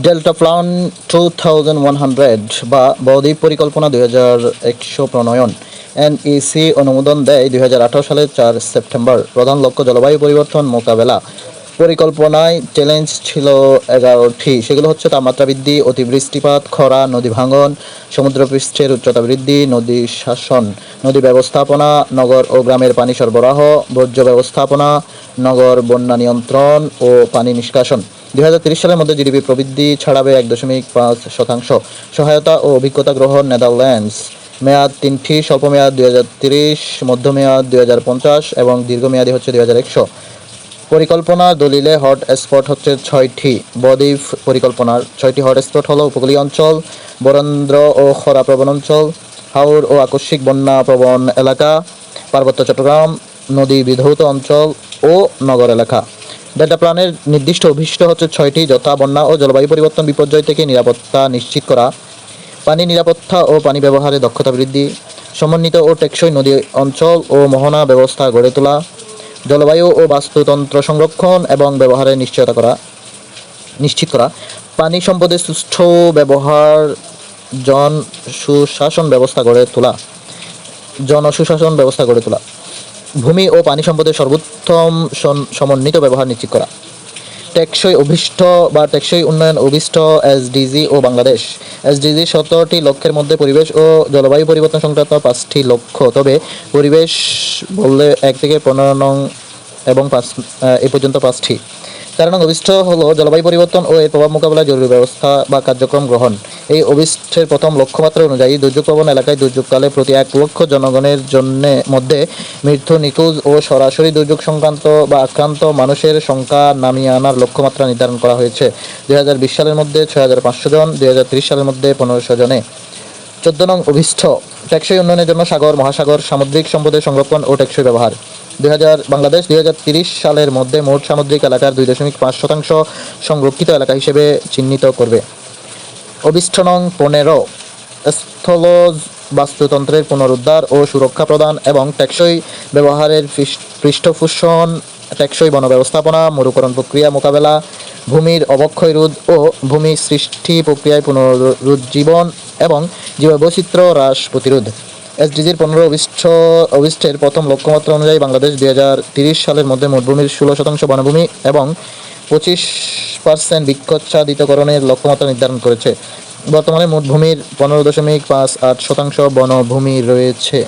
Delta plan two thousand one hundred বা বদ্বীপ পরিকল্পনা দুই হাজার একশো প্রণয়ন এনইসি অনুমোদন দেয় দুই হাজার আঠারো সালের চার সেপ্টেম্বর। প্রধান লক্ষ্য জলবায়ু পরিবর্তন মোকাবেলা। পরিকল্পনায় চ্যালেঞ্জ ছিল এগারোটি, সেগুলো হচ্ছে তাপমাত্রা বৃদ্ধি, অতিবৃষ্টিপাত, খরা, নদী ভাঙন, সমুদ্রপৃষ্ঠের উচ্চতা বৃদ্ধি, নদী শাসন, নদী ব্যবস্থাপনা, নগর ও গ্রামের পানি সরবরাহ, বর্জ্য ব্যবস্থাপনা, নগর বন্যা নিয়ন্ত্রণ ও পানি নিষ্কাশন। দুই সালের মধ্যে জিডিপি প্রবৃদ্ধি ছাড়াবে এক দশমিক পাঁচ শতাংশ। সহায়তা ও অভিজ্ঞতা গ্রহণ নেদারল্যান্ডস। মেয়াদ তিনটি, স্বল্প মেয়াদ দুই হাজার তিরিশ মধ্যমেয়াদ দুই হাজার পঞ্চাশ এবং দীর্ঘমেয়াদী হচ্ছে দুই হাজার একশো। পরিকল্পনা দলিলে হট স্পট হচ্ছে ছয়টি। বদ্বীপ পরিকল্পনার ছয়টি হট স্পট হলো উপকূলীয় অঞ্চল, বরেন্দ্র ও খরা প্রবণ অঞ্চল, হাওর ও আকস্মিক বন্যা প্রবণ এলাকা, পার্বত্য চট্টগ্রাম, নদী বিধৌত অঞ্চল ও নগর এলাকা। ডেল্টা প্ল্যানের নির্দিষ্ট অভিষ্ট হচ্ছে ছয়টি, যথা বন্যা ও জলবায়ু পরিবর্তন বিপর্যয় থেকে নিরাপত্তা নিশ্চিত করা, পানি নিরাপত্তা ও পানি ব্যবহারে দক্ষতা বৃদ্ধি, সমন্বিত ও টেকসই নদী অঞ্চল ও মোহনা ব্যবস্থা গড়ে তোলা, জলবায়ু ও বাস্তুতন্ত্র সংরক্ষণ এবং ব্যবহারের নিশ্চয়তা করা, নিশ্চিত করা, পানি সম্পদের সুষ্ঠু ব্যবহার, জন সুশাসন ব্যবস্থা গড়ে তোলা, জন সুশাসন ব্যবস্থা গড়ে তোলা। ভূমি ও পানি সম্পদের সর্বোত্তম সমন্বিত ব্যবহার নিশ্চিত করা। টেকসই অভিষ্ট বা টেকসই উন্নয়ন অভিষ্ট এসডিজি ও বাংলাদেশ। এসডিজি সতেরোটি লক্ষ্যের মধ্যে পরিবেশ ও জলবায়ু পরিবর্তন সংক্রান্ত পাঁচটি লক্ষ্য। তবে পরিবেশ বললে এক থেকে পনেরো নং এবং পাঁচ এ পর্যন্ত পাঁচটি। তেরো নং অভিষ্ট হলো জলবায়ু পরিবর্তন ও এর প্রভাব মোকাবেলায় জরুরি ব্যবস্থা বা কার্যক্রম গ্রহণ। এই অভিষ্টের প্রথম লক্ষ্যমাত্রা অনুযায়ী দুর্যোগ প্রবণ এলাকায় দুর্যোগকালে প্রতি এক লক্ষ জনগণের জন্য মধ্যে মৃত্যু, নিখোঁজ ও সরাসরি দুর্যোগ সংক্রান্ত বা আক্রান্ত মানুষের সংখ্যা নামিয়ে আনার লক্ষ্যমাত্রা নির্ধারণ করা হয়েছে দুই হাজার বিশ সালের মধ্যে ছয় হাজার পাঁচশো জন, দুই হাজার ত্রিশ সালের মধ্যে পনেরোশো জনে। চোদ্দ নং অভিষ্ঠ, টেকসই উন্নয়নের জন্য সাগর, মহাসাগর, সামুদ্রিক সম্পদের সংরক্ষণ ও টেকসই ব্যবহার। দুই হাজার বাংলাদেশ দুই সালের মধ্যে মোট সামুদ্রিক এলাকার দুই দশমিক পাঁচ শতাংশ সংরক্ষিত এলাকা হিসেবে চিহ্নিত করবে। অভিষ্ঠ নং পনেরো স্থলজ বাস্তুতন্ত্রের পুনরুদ্ধার ও সুরক্ষা প্রদান এবং টেকসই ব্যবহারের পৃষ্ঠ- পৃষ্ঠপোষণ, টেকসই বন ব্যবস্থাপনা মরুকরণ প্রক্রিয়া মোকাবেলা, ভূমির অবক্ষয় রোধ ও ভূমি সৃষ্টি প্রক্রিয়ায় পুনরুজ্জীবন এবং জীববৈচিত্র্য হ্রাস প্রতিরোধ। এসডিজির পনেরো অবিষ্ঠ অবিষ্ঠের প্রথম লক্ষ্যমাত্রা অনুযায়ী বাংলাদেশ দুই হাজার তিরিশ সালের মধ্যে মোটভূমির ষোলো শতাংশ বনভূমি এবং পঁচিশ পার্সেন্ট বৃক্ষচ্ছাদিতকরণের লক্ষ্যমাত্রা নির্ধারণ করেছে। বর্তমানে মোট ভূমির পনেরো দশমিক পাঁচ আট শতাংশ বনভূমি রয়েছে।